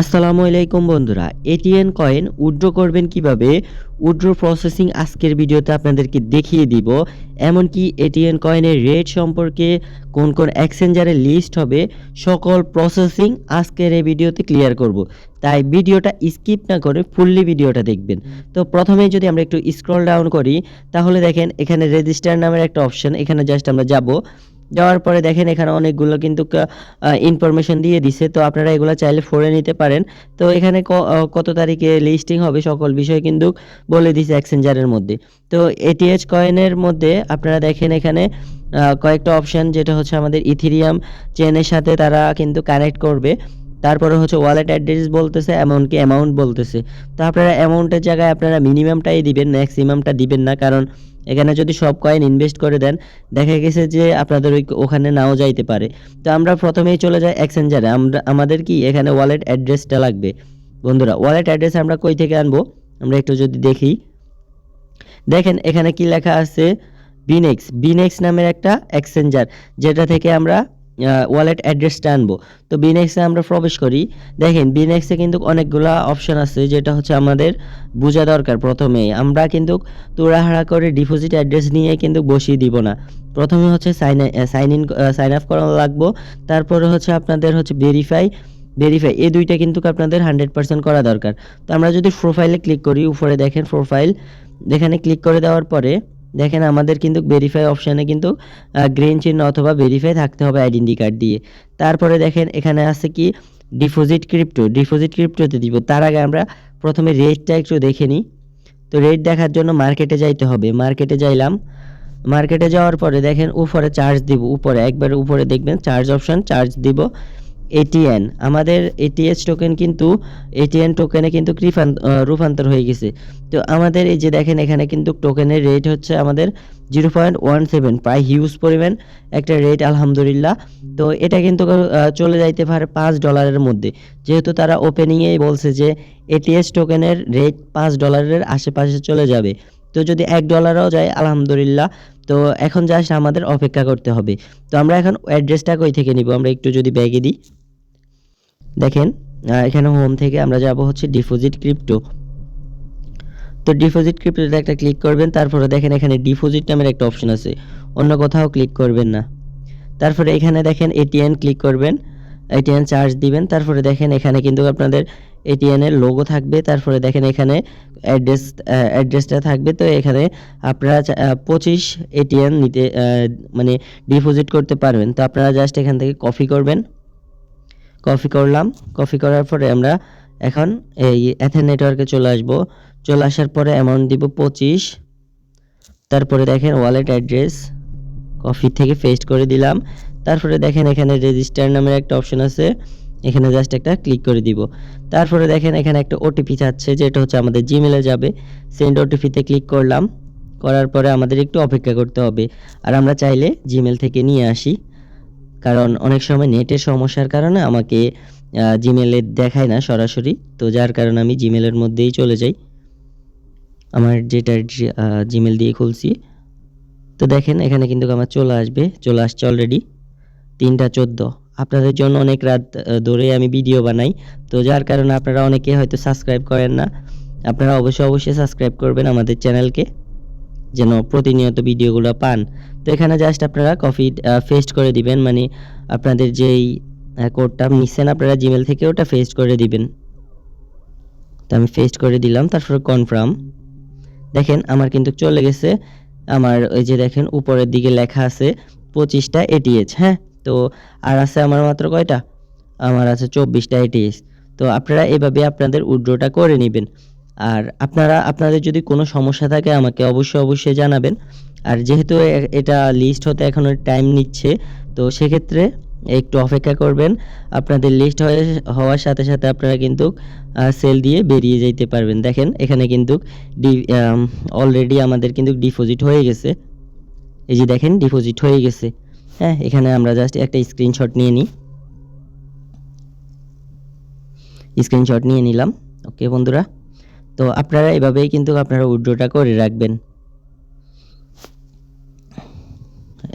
আসসালামু আলাইকুম বন্ধুরা এটিএন কয়েন উইথড্র করবেন কীভাবে? উইথড্র প্রসেসিং আজকের ভিডিওতে আপনাদেরকে দেখিয়ে দিব, এমনকি এটিএন কয়েনের রেট সম্পর্কে কোন কোন এক্সচেঞ্জারের লিস্ট হবে, সকল প্রসেসিং আজকের এই ভিডিওতে ক্লিয়ার করব। তাই ভিডিওটা স্কিপ না করে ফুললি ভিডিওটা দেখবেন। তো প্রথমেই যদি আমরা একটু স্ক্রল ডাউন করি, তাহলে দেখেন এখানে রেজিস্টার নামের একটা অপশন এখানে জাস্ট আমরা যাব। যাওয়ার পরে দেখেন এখানে অনেকগুলো কিন্তু ইনফরমেশন দিয়ে দিছে। তো আপনারা এগুলো চাইলে ফোরে নিতে পারেন। তো এখানে কত তারিখে লিস্টিং হবে সকল বিষয় কিন্তু বলে দিছে এক্সচেঞ্জারের মধ্যে। তো এটিএচ কয়েনের মধ্যে আপনারা দেখেন এখানে কয়েকটা অপশান যেটা হচ্ছে আমাদের ইথিরিয়াম চেনের সাথে তারা কিন্তু কানেক্ট করবে। তারপরে হচ্ছে ওয়ালেট অ্যাড্রেস বলতেছে, এমনকি অ্যামাউন্ট বলতেছে। তো আপনারা অ্যামাউন্টের জায়গায় আপনারা মিনিমামটাই দিবেন ম্যাক্সিমামটা দিবেন না, কারণ এখানে যদি সব কয়েন ইনভেস্ট করে দেন, দেখা গেছে যে আপনাদের ওই ওখানে নাও যাইতে পারে। তো আমরা প্রথমেই চলে যাই এক্সচেঞ্জারে আমরা, আমাদের কি এখানে ওয়ালেট অ্যাড্রেসটা লাগবে? বন্ধুরা ওয়ালেট অ্যাড্রেস আমরা কই থেকে আনব? আমরা একটু যদি দেখি। দেখেন, এখানে কি লেখা আছে? বিনেক্স বিনেক্স নামের একটা এক্সচেঞ্জার যেটা থেকে আমরা ওয়ালেট অ্যাড্রেসটা আনব। তো বিনেক্সে আমরা প্রবেশ করি। দেখেন বিনেক্সে কিন্তু অনেকগুলা অপশন আছে, যেটা হচ্ছে আমাদের বোঝা দরকার প্রথমেই। আমরা কিন্তু তোড়াহাড়া করে ডিপোজিট অ্যাড্রেস নিয়ে কিন্তু বসিয়ে দিব না। প্রথমে হচ্ছে sign sign in sign up করা লাগবো। তারপরে হচ্ছে আপনাদের হচ্ছে ভেরিফাই ভেরিফাই এই দুইটা কিন্তু আপনাদের হান্ড্রেড পার্সেন্ট করা দরকার। তো আমরা যদি প্রোফাইলে ক্লিক করি, উপরে দেখেন প্রোফাইল এখানে ক্লিক করে দেওয়ার পরে দেখেন আমাদের কিন্তু ভেরিফাই অপশানে কিন্তু গ্রিন চিহ্ন অথবা ভেরিফাই থাকতে হবে আইডেন্টি কার্ড দিয়ে। তারপরে দেখেন এখানে আছে কি ডিপোজিট ক্রিপ্টো ডিপোজিট ক্রিপ্টোতে দিব। তার আগে আমরা প্রথমে রেটটা একটু দেখে নিই। তো রেট দেখার জন্য মার্কেটে যাইতে হবে। মার্কেটে যাইলাম। মার্কেটে যাওয়ার পরে দেখেন উপরে চার্জ দিব। উপরে, একবার উপরে দেখবেন চার্জ অপশান চার্জ দিব। এটিএন আমাদের এটিএস টোকেন কিন্তু এটিএন টোকেনে কিন্তু রূপান্তর হয়ে গেছে। তো আমাদের এই যে দেখেন, এখানে কিন্তু টোকেনের রেট হচ্ছে আমাদের জিরো পয়েন্ট ওয়ান সেভেন প্রায় হিউজ পরিমাণ একটা রেট আলহামদুলিল্লাহ। তো এটা কিন্তু চলে যাইতে পারে পাঁচ ডলারের মধ্যে। যেহেতু তারা ওপেনিংয়েই বলছে যে এটিএস টোকেনের রেট পাঁচ ডলারের আশেপাশে চলে যাবে। তো যদি এক ডলারও যায়, আলহামদুলিল্লাহ। তো এখন জাস্ট আমাদের অপেক্ষা করতে হবে। তো আমরা এখন অ্যাড্রেসটা কই থেকে নিব? আমরা একটু যদি ব্যাগে দিই। দেখেন এখানে হোম থেকে আমরা যাব হচ্ছে ডিপোজিট ক্রিপ্টো তো ডিপোজিট ক্রিপ্টোতে একটা ক্লিক করবেন, তারপরে দেখেন এখানে ডিপোজিট নামের একটা অপশন আছে। অন্য কোথাও ক্লিক করবেন না। তারপরে এখানে দেখেন এটিএন ক্লিক করবেন এটিএন চার্জ দিবেন, তারপরে দেখেন এখানে কিন্তু আপনাদের এটিএন এর লোগো থাকবে, তারপরে দেখেন এখানে অ্যাড্রেস অ্যাড্রেসটা থাকবে। তো এখানে আপনারা পঁচিশ এটিএন নিতে মানে ডিপোজিট করতে পারবেন। তো আপনারা জাস্ট এখান থেকে কপি করবেন। কপি করলাম। কপি করার পরে আমরা এখন এই এথেন নেটওয়ার্কে চলে আসব। চলে আসার পরে অ্যামাউন্ট দিব পঁচিশ। তারপরে দেখেন ওয়ালেট অ্যাড্রেস কপি থেকে পেস্ট করে দিলাম। তারপরে দেখেন এখানে রেজিস্টার নামের একটা অপশন আছে। এখানে জাস্ট একটা ক্লিক করে দিব। তারপরে দেখেন এখানে একটা ওটিপি চাচ্ছে যেটা হচ্ছে আমাদের জিমেলে যাবে। সেন্ড ওটিপিতে ক্লিক করলাম। করার পরে আমাদের একটু অপেক্ষা করতে হবে। আর আমরা চাইলে জিমেল থেকে নিয়ে আসি। কারণ অনেক সময় নেটের সমস্যার কারণে আমাকে জিমেলে দেখায় না সরাসরি। তো যার কারণে আমি জিমেলের মধ্যেই চলে যাই। আমার যেটা জিমেল দিয়ে খুলছি। তো দেখেন, এখানে কিন্তু আমার চলে আসবে। চলে আসছে অলরেডি তিনটা চোদ্দ। আপনাদের জন্য অনেক রাত ধরে আমি ভিডিও বানাই। তো যার কারণে আপনারা অনেকে হয়তো সাবস্ক্রাইব করেন না। আপনারা অবশ্যই অবশ্যই সাবস্ক্রাইব করবেন আমাদের চ্যানেলকে যেন প্রতিনিয়ত ভিডিওগুলো পান। তো এখানে জাস্ট আপনারা কপি ফেস্ট করে দিবেন। মানে আপনাদের যেই কোডটা নিচ্ছেন আপনারা জিমেল থেকে ওটা ফেস্ট করে দিবেন। তো আমি ফেস্ট করে দিলাম, তারপরে কনফার্ম দেখেন আমার কিন্তু চলে গেছে। আমার ওই যে দেখেন উপরের দিকে লেখা আছে পঁচিশটা এটিএচ হ্যাঁ? তো আর আছে আমার মাত্র কয়টা? আমার আছে চব্বিশটা এটিএস তো আপনারা এভাবে আপনাদের উইড্রোটা করে নেবেন। আর আপনারা, আপনাদের যদি কোনো সমস্যা থাকে আমাকে অবশ্যই অবশ্যই জানাবেন। আর যেহেতু এটা লিস্ট হতে এখনও টাইম নিচ্ছে, তো সেক্ষেত্রে একটু অপেক্ষা করবেন। আপনাদের লিস্ট হয়ে, হওয়ার সাথে সাথে আপনারা কিন্তু সেল দিয়ে বেরিয়ে যেতে পারবেন। দেখেন, এখানে কিন্তু ডি অলরেডি আমাদের কিন্তু ডিপোজিট হয়ে গেছে। এই যে দেখেন ডিপোজিট হয়ে গেছে। হ্যাঁ এখানে আমরা জাস্ট একটা স্ক্রিনশট নিয়ে নিই। স্ক্রিনশট নিয়ে নিলাম। ওকে বন্ধুরা। তো আপনারা এভাবেই কিন্তু আপনারা উইড্রোটা করে রাখবেন।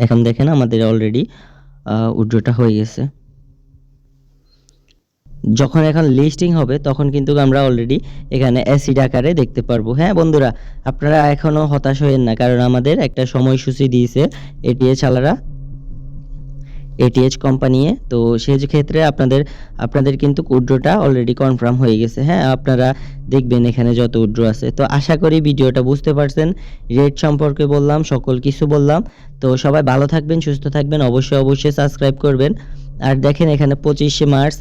এখন দেখেন আমাদের অলরেডি উড্রোটা হয়ে গেছে। যখন এখন লিস্টিং হবে, তখন কিন্তু আমরা অলরেডি এখানে অ্যাসিড আকারে দেখতে পারব। হ্যাঁ বন্ধুরা, আপনারা এখনও হতাশ হয়েন না, কারণ আমাদের একটা সময়সূচি দিয়েছে এটিএ আলারা এটিএচ কোম্পানি তো সেই ক্ষেত্রে আপনাদের আপনাদের কিন্তু উড্রোটা অলরেডি কনফার্ম হয়ে গেছে। হ্যাঁ আপনারা দেখবেন এখানে যত উড্রো আছে। তো আশা করি ভিডিওটা বুঝতে পারছেন। রেট সম্পর্কে বললাম, সকল কিছু বললাম। তো সবাই ভালো থাকবেন, সুস্থ থাকবেন। অবশ্যই অবশ্যই সাবস্ক্রাইব করবেন। আর দেখেন এখানে পঁচিশে মার্চ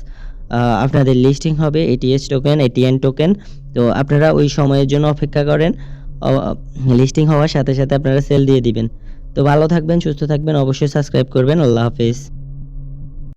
আপনাদের লিস্টিং হবে এটিএস টোকেন এটিএন টোকেন তো আপনারা ওই সময়ের জন্য অপেক্ষা করেন। লিস্টিং হওয়ার সাথে সাথে আপনারা সেল দিয়ে দিবেন। তো ভালো থাকবেন সুস্থ থাকবেন অবশ্যই সাবস্ক্রাইব করবেন। আল্লাহ হাফেজ।